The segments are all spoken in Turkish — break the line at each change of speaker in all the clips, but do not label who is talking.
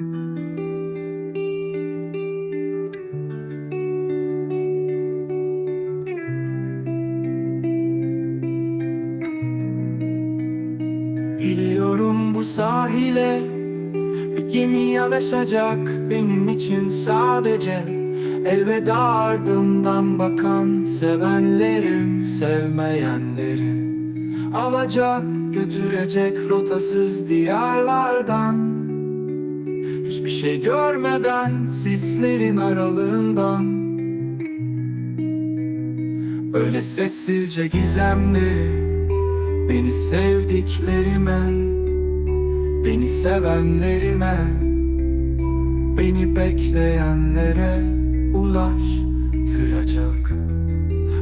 Biliyorum bu sahile bir gemi yanaşacak. Benim için sadece Elveda ardımdan bakan sevenlerim, sevmeyenlerim. Alacak götürecek rotasız diyarlardan şey görmeden sislerin aralığından. Öyle sessizce gizemli Beni sevdiklerime Beni sevenlerime Beni bekleyenlere ulaştıracak.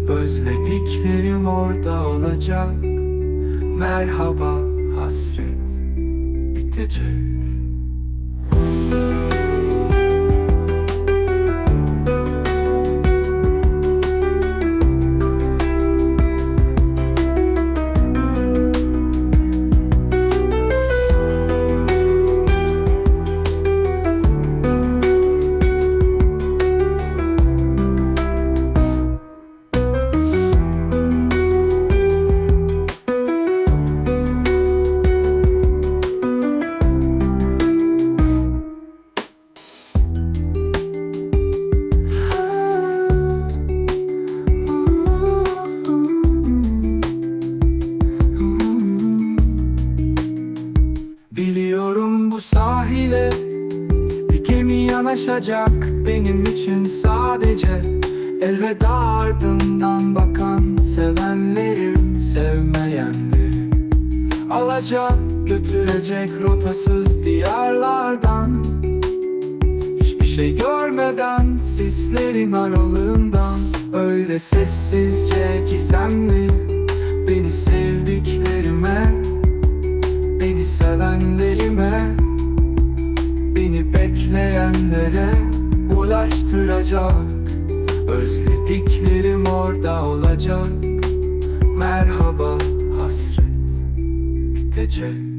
Özlediklerim orada olacak. Merhaba hasret bitecek sahile bir gemi yanaşacak benim için sadece Elveda ardımdan bakan sevenlerim, sevmeyenlerim Alacak götürecek rotasız diyarlardan. Hiçbir şey görmeden sislerin aralığından. Öyle sessizce gizemli Beni sevdiklerime bekleyenlere ulaştıracak. Özlediklerim orada olacak. Merhaba hasret. Bitecek